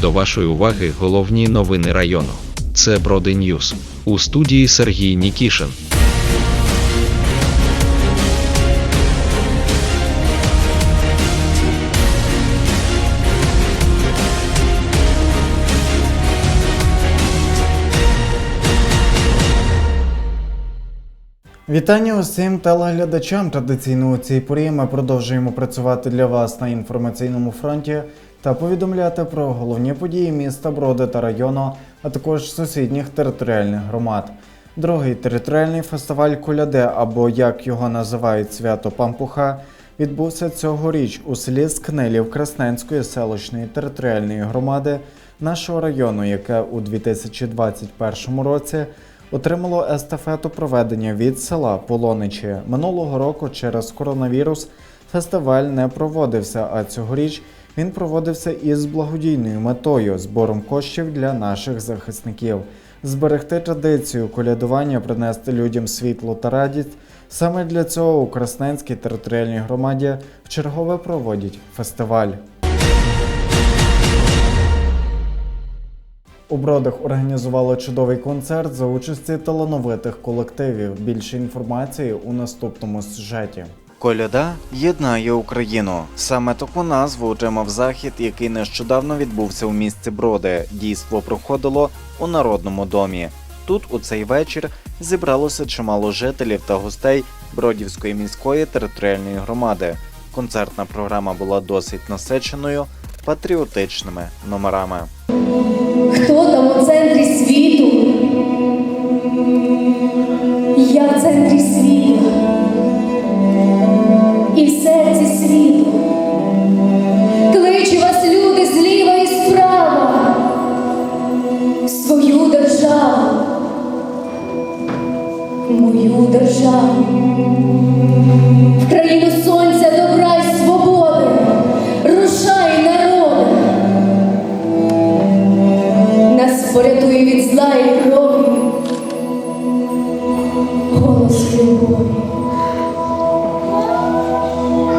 До вашої уваги головні новини району. Це Броди Ньюс. У студії Сергій Нікішин. Вітання усім телеглядачам. Традиційно у цій порі ми продовжуємо працювати для вас на інформаційному фронті та повідомляти про головні події міста Броди та району, а також сусідніх територіальних громад. Другий територіальний фестиваль Коляде, або як його називають свято Пампуха, відбувся цьогоріч у селі Скнилів Красненської селищної територіальної громади нашого району, яке у 2021 році отримало естафету проведення від села Полоничі. Минулого року через коронавірус фестиваль не проводився, а цьогоріч він проводився із благодійною метою збором коштів для наших захисників. Зберегти традицію колядування, принести людям світло та радість. Саме для цього у Красненській територіальній громаді вчергове проводять фестиваль. У Бродах організували чудовий концерт за участі талановитих колективів. Більше інформації у наступному сюжеті. Коляда єднає Україну. Саме таку назву отримав захід, який нещодавно відбувся у місті Броди. Дійство проходило у народному домі. Тут у цей вечір зібралося чимало жителів та гостей Бродівської міської територіальної громади. Концертна програма була досить насиченою патріотичними номерами. Хто там у центрі світу? Я в центрі світу. Нас порятує від зла і крові. Голос любові.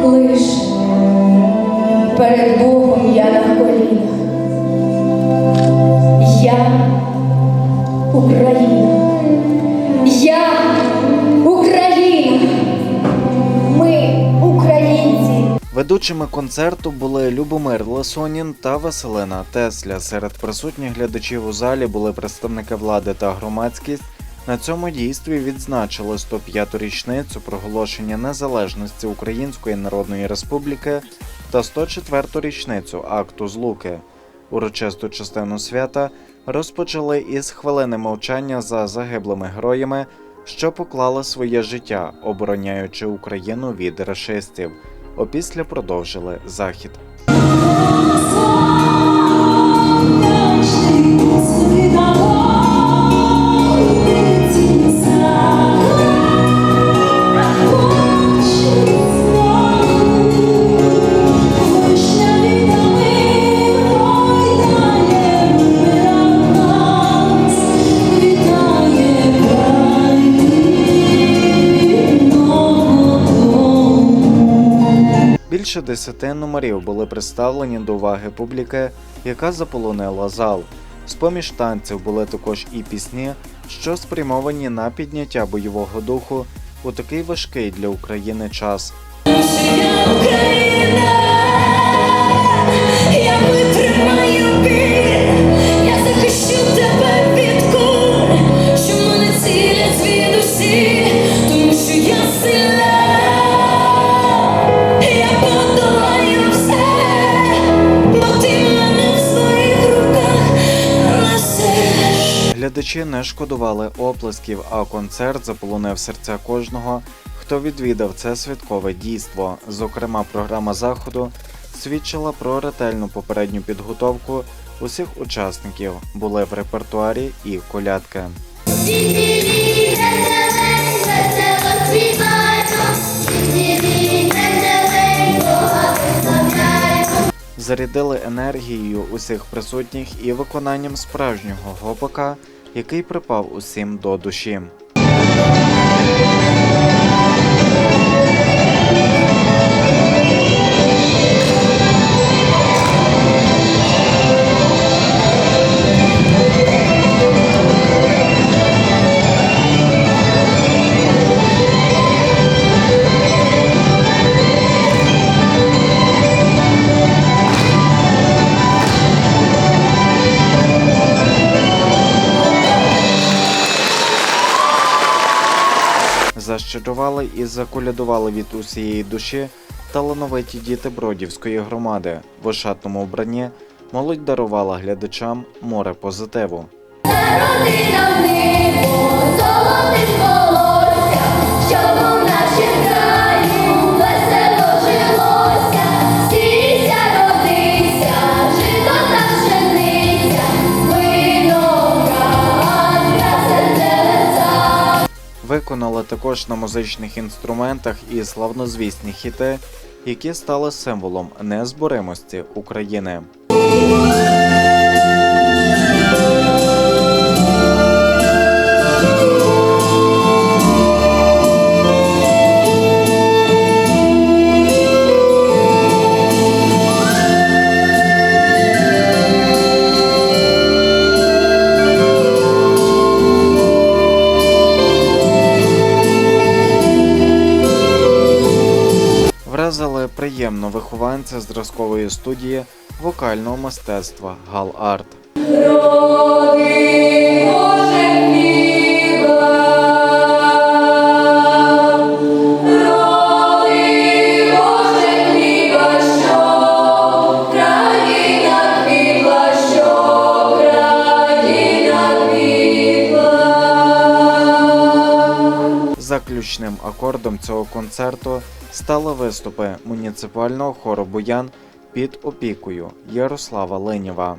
Лиш перед Богом я на колінах. Я Україна. Ведучими концерту були Любомир Ласонін та Василина Тесля. Серед присутніх глядачів у залі були представники влади та громадськість. На цьому дійстві відзначили 105-ту річницю проголошення незалежності Української Народної Республіки та 104-ту річницю акту Злуки. Урочисту частину свята розпочали із хвилини мовчання за загиблими героями, що поклали своє життя, обороняючи Україну від рашистів. Опісля продовжили захід. Більше десяти номерів були представлені до уваги публіки, яка заполонила зал. З-поміж танців були також і пісні, що спрямовані на підняття бойового духу у такий важкий для України час. Глядачі не шкодували оплесків, а концерт заполонив серця кожного, хто відвідав це святкове дійство. Зокрема, програма заходу свідчила про ретельну попередню підготовку усіх учасників. Були в репертуарі і колядки. Зарядили енергією усіх присутніх і виконанням справжнього гопака, який припав усім до душі. Пощедрували і заколядували від усієї душі талановиті діти Бродівської громади. В ошатному вбранні молодь дарувала глядачам море позитиву. Виконали також на музичних інструментах і славнозвісні хіти, які стали символом незборимості України. Приємно вихованця зразкової студії вокального мистецтва Гал Арт. Заключним акордом цього концерту стали виступи муніципального хору Буян під опікою Ярослава Ленєва.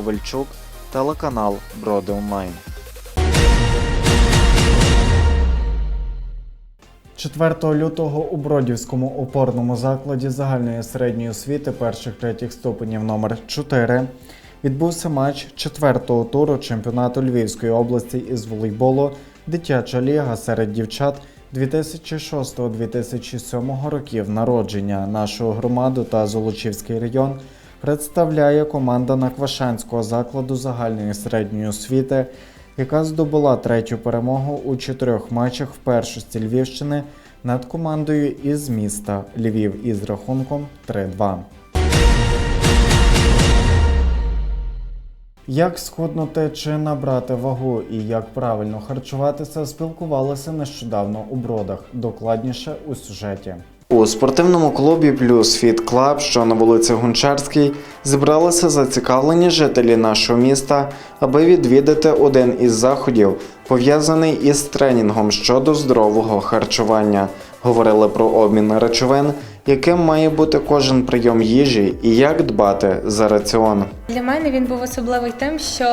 Ковальчук, телеканал Броди Онлайн. 4 лютого у Бродівському опорному закладі загальної середньої освіти перших третіх ступенів номер 4 відбувся матч четвертого туру чемпіонату Львівської області із волейболу Дитяча ліга серед дівчат 2006-2007 років народження. Нашу громаду та Золочівський район представляє команда Наквашанського закладу загальної середньої освіти, яка здобула третю перемогу у чотирьох матчах в першості Львівщини над командою із міста Львів із рахунком 3-2. Як схуднути чи набрати вагу і як правильно харчуватися, спілкувалися нещодавно у бродах. Докладніше у сюжеті. У спортивному клубі Плюс Фіт Клаб, що на вулиці Гончарській, зібралися зацікавлені жителі нашого міста, аби відвідати один із заходів, пов'язаний із тренінгом щодо здорового харчування. Говорили про обмін речовин, яким має бути кожен прийом їжі і як дбати за раціон. Для мене він був особливий тим, що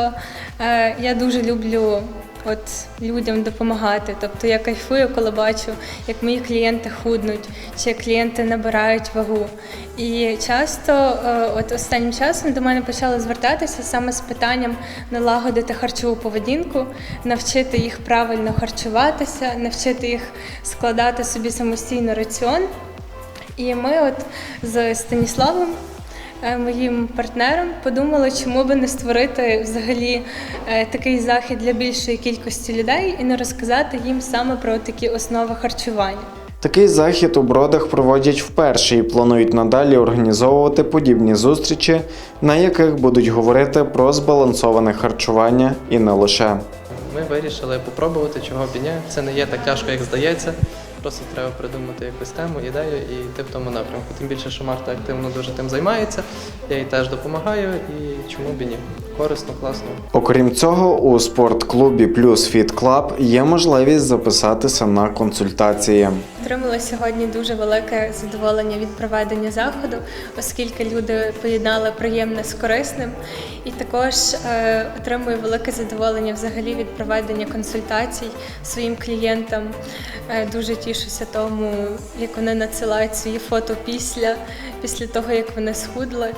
е, я дуже люблю от людям допомагати. Тобто я кайфую, коли бачу, як мої клієнти худнуть, чи клієнти набирають вагу. І часто, е, от останнім часом до мене почали звертатися саме з питанням налагодити харчову поведінку, навчити їх правильно харчуватися, навчити їх складати собі самостійно раціон. І ми от з Станіславом, моїм партнером, подумали, чому би не створити взагалі е, такий захід для більшої кількості людей і не розказати їм саме про такі основи харчування. Такий захід у бродах проводять вперше і планують надалі організовувати подібні зустрічі, на яких будуть говорити про збалансоване харчування і не лише. Ми вирішили попробувати, чого б і ні. Це не є так тяжко, як здається. Просто треба придумати якусь тему, ідею і йти в тому напрямку. Тим більше, що Марта активно дуже тим займається. Я їй теж допомагаю і чому б і ні. Корисно, класно. Окрім цього, у спортклубі Плюс Фіт Клаб є можливість записатися на консультації. Отримала сьогодні дуже велике задоволення від проведення заходу, оскільки люди поєднали приємне з корисним, і також е, отримую велике задоволення взагалі від проведення консультацій своїм клієнтам. Е, дуже тішуся тому, як вони надсилають свої фото після, після того, як вони схудли.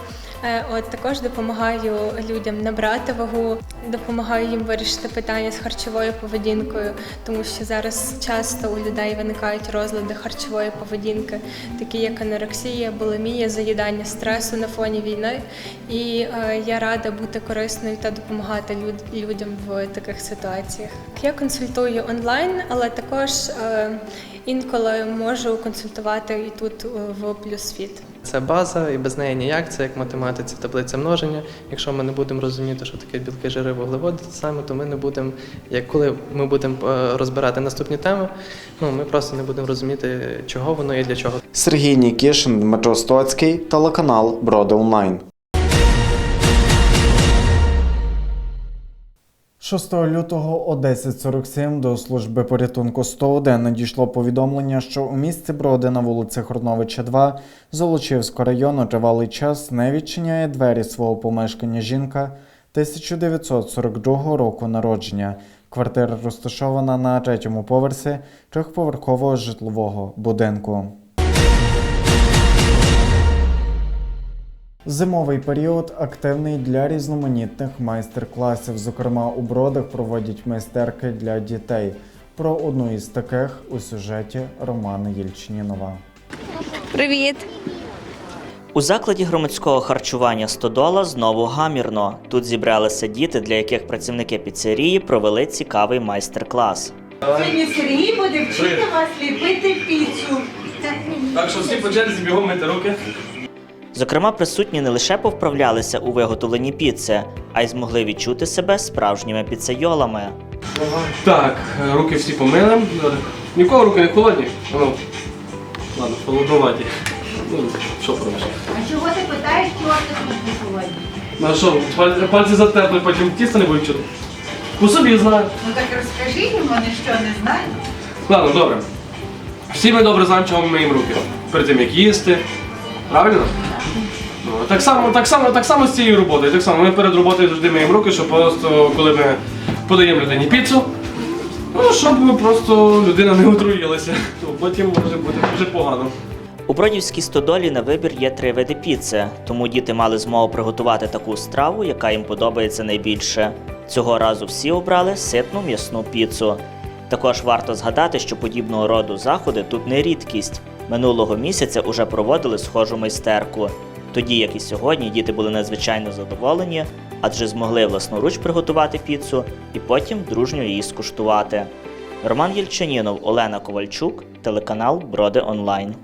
Е, От також допомагаю людям набрати вагу, допомагаю їм вирішити питання з харчовою поведінкою, тому що зараз часто у людей виникають розлади харчової поведінки, такі як анорексія, булимія, заїдання стресу на фоні війни. І е, я рада бути корисною та допомагати люд- людям в таких ситуаціях. Я консультую онлайн, але також е, інколи можу консультувати і тут е, в плюсфіт. Це база, і без неї ніяк. Це як математиці таблиця множення. Якщо ми не будемо розуміти, що таке білки, жири, вуглеводи, саме, то ми не будемо, як коли ми будемо е, розбирати наступні теми, ну ми просто не будемо розуміти, чого воно і для чого. Сергій Нікішин, Дмитро Стоцький, телеканал Броди Онлайн. 6 лютого о 10.47 до служби порятунку 101 надійшло повідомлення, що у місті Броди на вулиці Хорновича 2 Золочівського району тривалий час не відчиняє двері свого помешкання жінка 1942 року народження. Квартира розташована на третьому поверсі трьохповерхового житлового будинку. Зимовий період активний для різноманітних майстер-класів. Зокрема, у бродах проводять майстерки для дітей. Про одну із таких у сюжеті Романа Єльчинінова. Привіт! У закладі громадського харчування Стодола знову гамірно. Тут зібралися діти, для яких працівники піцерії провели цікавий майстер-клас. Сьогодні Сергій буде вчити вас ліпити піцу. Так що всі по черзі бігом мити руки. Зокрема, присутні не лише повправлялися у виготовленні піци, а й змогли відчути себе справжніми піцейолами. Так, руки всі помили. Нікого руки не холодні. Ну, ладно, холодноваті. Ну, що пробиш? А чого ти питаєш, чого ти тут не сьогодні? Ну а що, пальці, пальці затерпли, потім тісто не будуть чути. По собі знаю. Ну так розкажи їм, вони що не знають. Ладно, добре. Всі ми добре знаємо, чого ми миємо руки. Перед тим як їсти. Правильно? Так само, так само, так само з цією роботою. Так само ми перед роботою завжди миємо руки, щоб просто коли ми подаємо людині піцу, ну, щоб просто людина не отруїлася. То потім може бути дуже погано. У Бродівській стодолі на вибір є три види піци, тому діти мали змогу приготувати таку страву, яка їм подобається найбільше. Цього разу всі обрали ситну м'ясну піцу. Також варто згадати, що подібного роду заходи тут не рідкість. Минулого місяця уже проводили схожу майстерку. Тоді, як і сьогодні, діти були надзвичайно задоволені, адже змогли власноруч приготувати піцу і потім дружньо її скуштувати. Роман Єльчанінов, Олена Ковальчук, телеканал Броди Онлайн.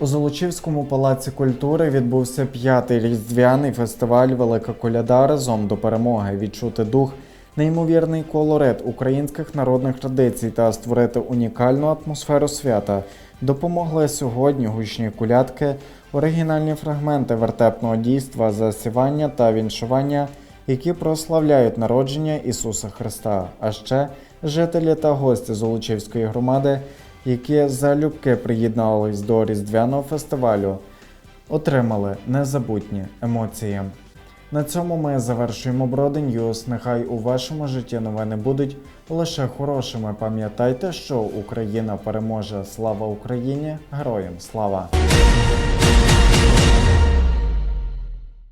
У Золочівському палаці культури відбувся п'ятий різдвяний фестиваль Велика коляда разом до перемоги. Відчути дух, неймовірний колорит українських народних традицій та створити унікальну атмосферу свята допомогли сьогодні гучні колядки, оригінальні фрагменти вертепного дійства, засівання та віншування, які прославляють народження Ісуса Христа. А ще жителі та гості Золочівської громади які залюбки приєднались до різдвяного фестивалю, отримали незабутні емоції. На цьому ми завершуємо Броди Ньюс. Нехай у вашому житті новини будуть лише хорошими. Пам'ятайте, що Україна переможе. Слава Україні! Героям слава!